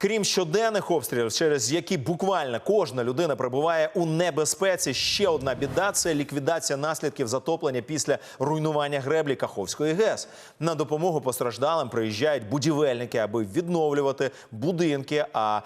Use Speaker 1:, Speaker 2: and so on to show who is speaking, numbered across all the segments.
Speaker 1: Крім щоденних обстрілів, через які буквально кожна людина перебуває у небезпеці. Ще одна біда це ліквідація наслідків затоплення після руйнування греблі Каховської ГЕС. На допомогу постраждалим приїжджають будівельники, аби відновлювати будинки. А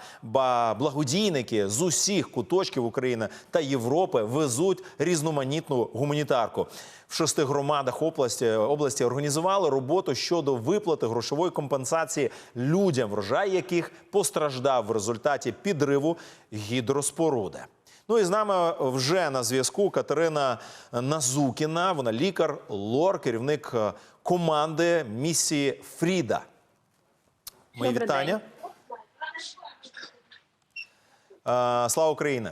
Speaker 1: благодійники з усіх куточків України та Європи везуть різноманітну гуманітарку. В шести громадах області, області організували роботу щодо виплати грошової компенсації людям, врожай яких постраждав в результаті підриву гідроспоруди. Ну і з нами вже на зв'язку Катерина Назукіна. Вона лікар, лор, керівник е, команди місії Фріда. Мої
Speaker 2: Добрий
Speaker 1: вітання. Е, Слава Україні!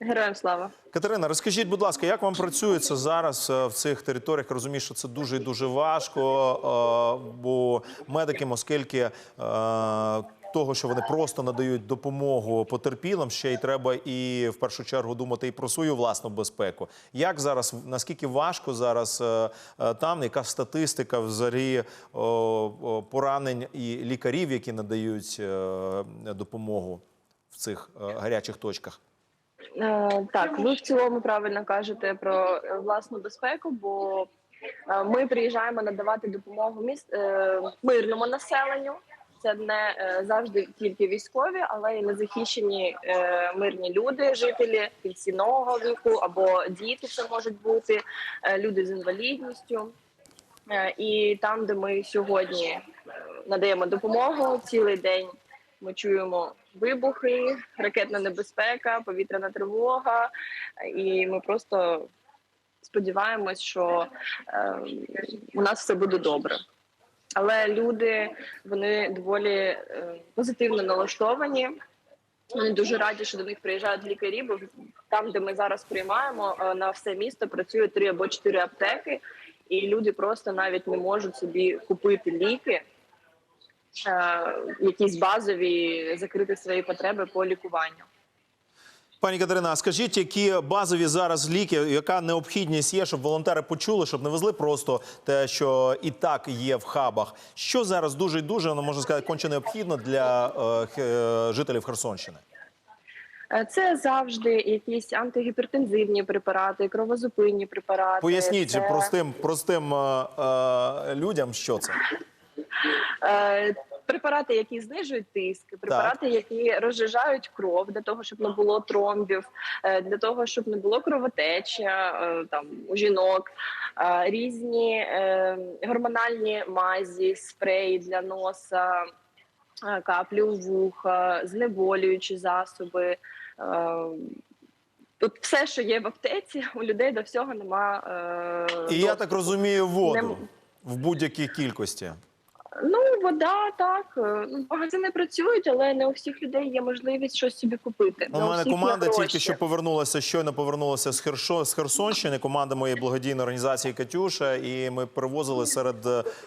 Speaker 2: Героям слава.
Speaker 1: Катерина, розкажіть, будь ласка, як вам працюється зараз е, в цих територіях? Я Розумію, що це дуже і дуже важко, бо медики, оскільки того, що вони просто надають допомогу потерпілим, ще й треба і в першу чергу думати і про свою власну безпеку. Як зараз наскільки важко зараз е, е, там? Яка статистика взагалі поранень і лікарів, які надають е, допомогу в цих гарячих точках?
Speaker 2: Так, ви в цілому правильно кажете про власну безпеку, бо ми приїжджаємо надавати допомогу міст мирному населенню. Це не е, завжди тільки військові, але й незахищені е, мирні люди, жителі пенсійного віку або діти. Це можуть бути е, люди з інвалідністю. І там, де ми сьогодні надаємо допомогу цілий день, ми чуємо вибухи, ракетна небезпека, повітряна тривога, і ми просто сподіваємось, що у нас все буде добре. Але люди вони доволі е, позитивно налаштовані. Вони дуже раді, що до них приїжджають лікарі, бо там, де ми зараз приймаємо, е, на все місто працює три або чотири аптеки, і люди просто навіть не можуть собі купити ліки, е, якісь базові закрити свої потреби по лікуванню.
Speaker 1: Пані Катерина, скажіть, які базові зараз ліки, яка необхідність є, щоб волонтери почули, щоб не везли просто те, що і так є в хабах. Що зараз дуже і дуже ну, можна сказати, конче необхідно для е, е, жителів Херсонщини?
Speaker 2: Е, Це завжди якісь антигіпертензивні препарати, кровозупинні препарати.
Speaker 1: Поясніть
Speaker 2: це,
Speaker 1: простим простим е, е, людям, що це.
Speaker 2: Препарати, які знижують тиск, препарати, які розжижають кров для того, щоб не було тромбів, е, для того, щоб не було кровотеча е, там у жінок, е, різні гормональні мазі, спреї для носа, каплі у вуха, знеболюючі засоби. Тут все, що є в аптеці, у людей до всього нема. Е,
Speaker 1: І я так розумію, воду
Speaker 2: Нем-
Speaker 1: в будь-якій кількості.
Speaker 2: Ну, вода так. е, ну, Магазини працюють, але не у всіх людей є можливість щось собі купити.
Speaker 1: У мене команда тільки що повернулася, щойно повернулася з Хершо з Херсонщини. Команда моєї благодійної організації Катюша. І ми привозили серед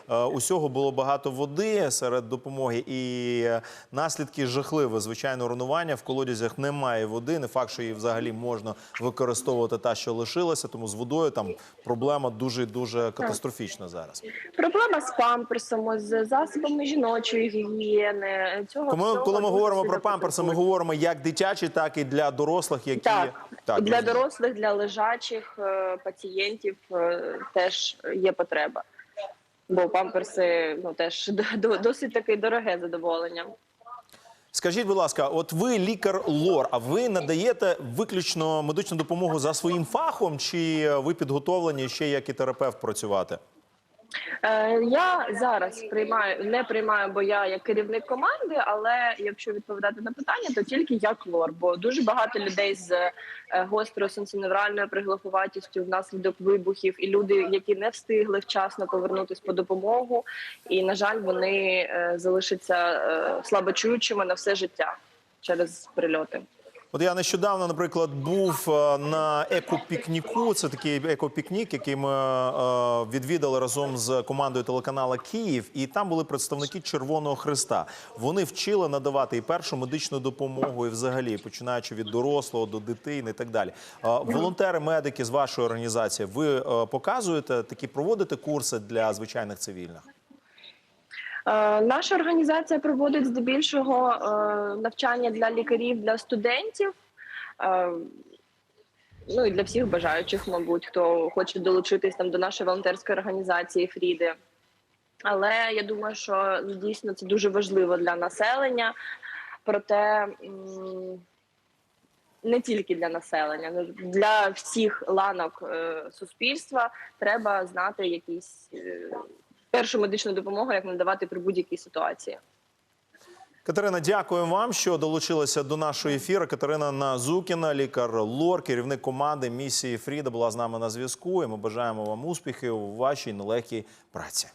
Speaker 1: е, усього було багато води серед допомоги. І наслідки жахливі. Звичайно, руйнування в колодязях немає води. Не факт, що її взагалі можна використовувати та, що лишилася. Тому з водою там проблема дуже дуже катастрофічна зараз.
Speaker 2: Проблема з памперсом, з засобами жіночої гігієни. Цього
Speaker 1: Коли,
Speaker 2: всього
Speaker 1: коли ми говоримо про памперси, ми говоримо як дитячі, так і для дорослих, які
Speaker 2: Так, і для дорослих, для лежачих е, пацієнтів е, теж є потреба. Бо памперси ну теж до- до- досить таке дороге задоволення.
Speaker 1: Скажіть, будь ласка, от ви лікар лор, а ви надаєте виключно медичну допомогу за своїм фахом, чи ви підготовлені ще як і терапевт працювати?
Speaker 2: Е, Я зараз приймаю, не приймаю, бо я як керівник команди, але якщо відповідати на питання, то тільки як лор, бо дуже багато людей з е, гострою сенсоневральною приглуховатістю внаслідок вибухів, і люди, які не встигли вчасно повернутись по допомогу, і на жаль, вони е, залишаться слабочуючими на все життя через прильоти.
Speaker 1: От я нещодавно, наприклад, був е, на екопікніку. Це такий екопікнік, який ми е, відвідали разом з командою телеканала Київ, і там були представники Червоного Христа. Вони вчили надавати і першу медичну допомогу, і взагалі починаючи від дорослого до дитини, і так далі. Е, Волонтери, медики з вашої організації, ви показуєте такі проводите курси для звичайних цивільних?
Speaker 2: Е, Наша організація проводить здебільшого е, навчання для лікарів, для студентів. Е, Ну і для всіх бажаючих, мабуть, хто хоче долучитись там до нашої волонтерської організації Фріди. Але я думаю, що дійсно це дуже важливо для населення. Проте не тільки для населення, ну, для всіх ланок суспільства треба знати якісь першу медичну допомогу, як надавати при будь-якій ситуації.
Speaker 1: Катерина, дякуємо вам, що долучилися до нашого ефіру. Катерина Назукіна, лікар ЛОР, керівник команди місії Фріда, була з нами на зв'язку. І ми бажаємо вам успіхів у вашій нелегкій праці.